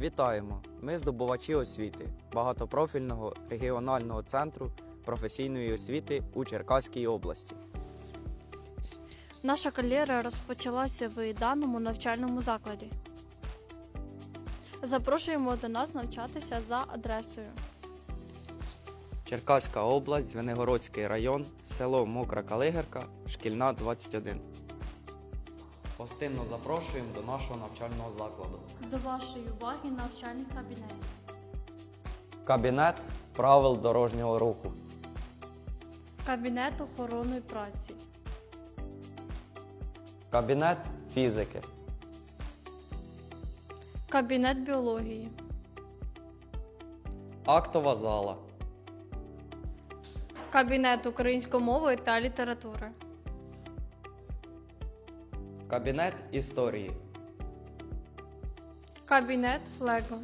Вітаємо! Ми здобувачі освіти багатопрофільного регіонального центру професійної освіти у Черкаській області. Наша кар'єра розпочалася в даному навчальному закладі. Запрошуємо до нас навчатися за адресою. Черкаська область, Звенигородський район, село Мокра Калигерка, шкільна 21. Гостинно запрошуємо до нашого навчального закладу. До вашої уваги навчальний кабінет. Кабінет правил дорожнього руху. Кабінет охорони праці. Кабінет фізики. Кабінет біології. Актова зала. Кабінет української мови та літератури. Кабінет історії. Кабінет Лего.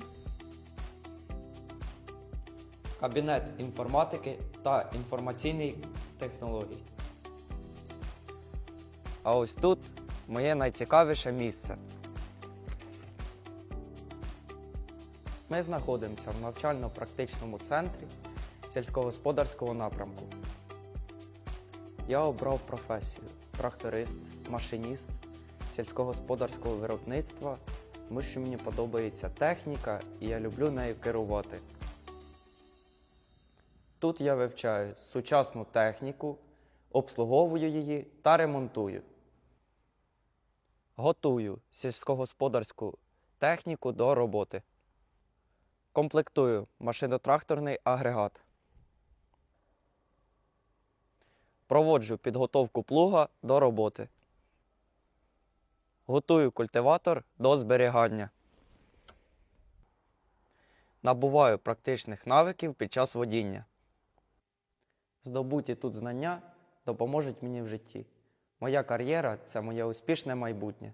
Кабінет інформатики та інформаційних технологій. А ось тут моє найцікавіше місце. Ми знаходимося в навчально-практичному центрі сільськогосподарського напрямку. Я обрав професію тракторист, машиніст сільськогосподарського виробництва, тому що мені подобається техніка і я люблю нею керувати. Тут я вивчаю сучасну техніку, обслуговую її та ремонтую. Готую сільськогосподарську техніку до роботи. Комплектую машинотракторний агрегат. Проводжу підготовку плуга до роботи. Готую культиватор до зберігання. Набуваю практичних навиків під час водіння. Здобуті тут знання допоможуть мені в житті. Моя кар'єра це моє успішне майбутнє.